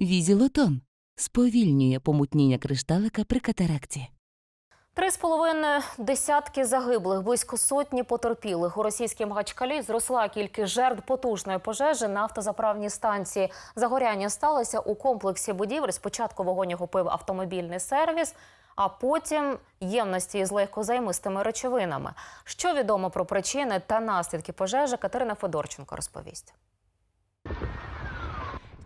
Візілотон сповільнює помутніння кришталика при катаракті. Три з половиною десятки загиблих, близько сотні потерпілих. У російській Мгачкалі зросла кількість жертв потужної пожежі на автозаправній станції. Загоряння сталося у комплексі будівель. Спочатку вогонь охопив автомобільний сервіс, а потім ємності із легкозаймистими речовинами. Що відомо про причини та наслідки пожежі, Катерина Федорченко розповість.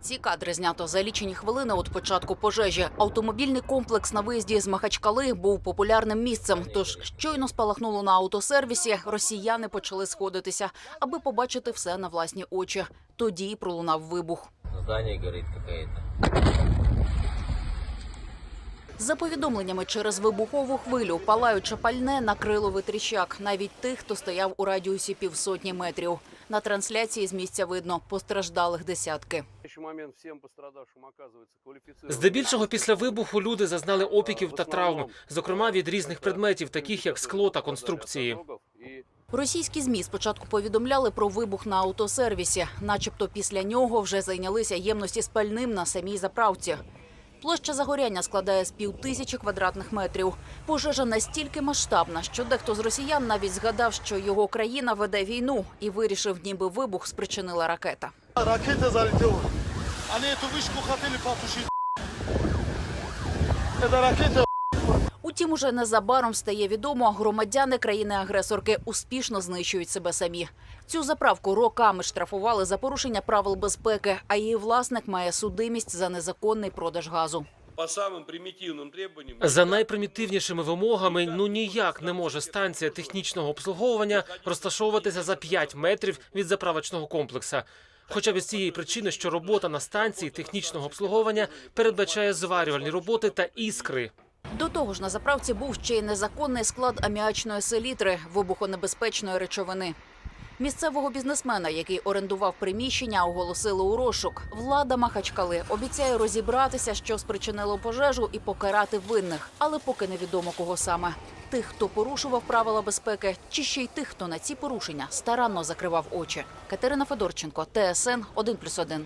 Ці кадри знято за лічені хвилини від початку пожежі. Автомобільний комплекс на виїзді з Махачкали був популярним місцем. Тож щойно спалахнуло на автосервісі, росіяни почали сходитися, аби побачити все на власні очі. Тоді й пролунав вибух. Здание горит какая-то. За повідомленнями через вибухову хвилю, палаюче пальне накрило витріщак. Навіть тих, хто стояв у радіусі півсотні метрів. На трансляції з місця видно постраждалих десятки. Настоящий момент всем пострадавшим оказывается квалифицированная Здебільшого після вибуху люди зазнали опіків та травм, зокрема від різних предметів, таких як скло та конструкції. Російські змі спочатку повідомляли про вибух на автосервісі, начебто після нього вже зайнялися ємності з пальним на самій заправці. Площа загоряння складає з півтисячі квадратних метрів. Пожежа настільки масштабна, що дехто з росіян навіть згадав, що його країна веде війну і вирішив, ніби вибух спричинила ракета. Ракета залетела. Они эту вышку хотели потушить. Это ракета. Утім, уже незабаром стає відомо, громадяни країни-агресорки успішно знищують себе самі. Цю заправку роками штрафували за порушення правил безпеки, а її власник має судимість за незаконний продаж газу. по самым примитивным требованиям... За найпримітивнішими вимогами, ну ніяк не може станція технічного обслуговування розташовуватися за 5 метрів від заправочного комплексу. Хоча б з цієї причини, що робота на станції технічного обслуговування передбачає зварювальні роботи та іскри. До того ж, на заправці був ще й незаконний склад аміачної селітри, вибухонебезпечної речовини. Місцевого бізнесмена, який орендував приміщення, оголосили у розшук. Влада Махачкали обіцяє розібратися, що спричинило пожежу, і покарати винних, але поки невідомо кого саме. Тих, хто порушував правила безпеки, чи ще й тих, хто на ці порушення старанно закривав очі. Катерина Федорченко, ТСН 1+,1.